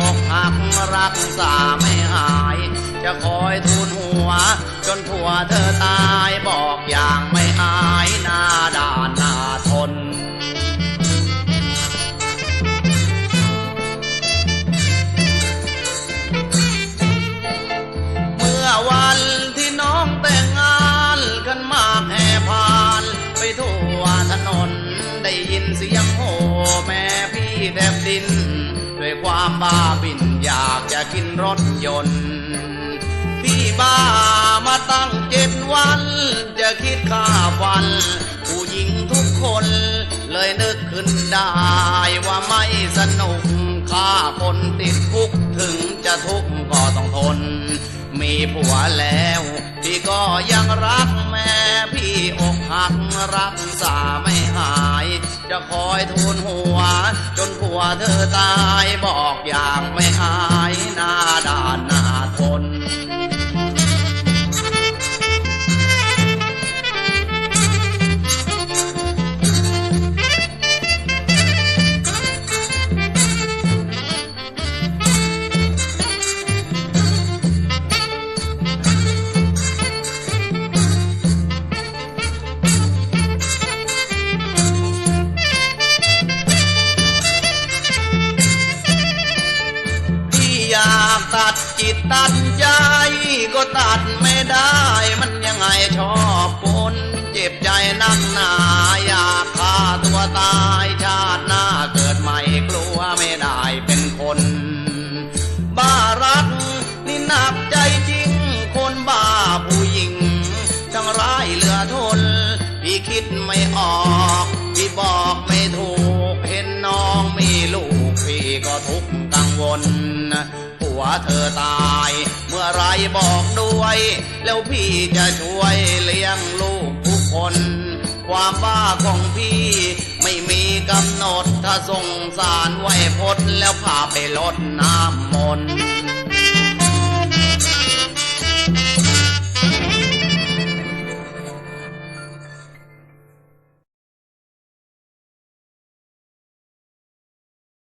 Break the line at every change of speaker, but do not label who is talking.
อกหักรักษาไม่หาย จะคอยทูลหัว จนผัวเธอตายบอกอย่างไม่อายหน้าด่านหน้าทนเมื่อวันที่น้องแต่งงานกันมากแห่พาน ไปทั่วถนน ได้ยินเสียงโห่แม่พี่แทบดินด้วย ความบ้าบินอยากจะกินรถยนต์พี่บ้ามาตั้งเจ็ดวัน จะคิดค่าฟัน ผู้หญิงทุกคนเลยนึกขึ้นได้ว่าไม่สนุกฆ่าคนติดคุกถึงจะทุกข์ก็ต้องทน มีผัวแล้วพี่ก็ยังรักแม่พี่อกหักรักษาไม่หาย จะคอยทูลหัว จนผัวเธอตายบ อกอย่างไม่อาย ดจิตตัดใจก็ตัดไม่ได้มันยังไงชอบคนเจ็บใจนักหนาอยากฆ่าตัวตายชาติหน้าเกิดใหม่กลัวไม่ได้เป็นคน บ้ารักนี่หนักใจจริง คนบ้าผู้หญิงทั้งร้ายเหลือทน พี่คิดไม่ออกพี่บอกไม่ถูกเห็นน้องมีลูกพี่ก็ทุกข์กังวล วเธอตาย เมื่อไรบอกด้วย แล้วพี่จะช่วยเลี้ยงลูกทุกคน ความบ้าของพี่ไม่มีกำหนดถ้าสงสารไว้พดแล้วพาไปลดน้ำมนต์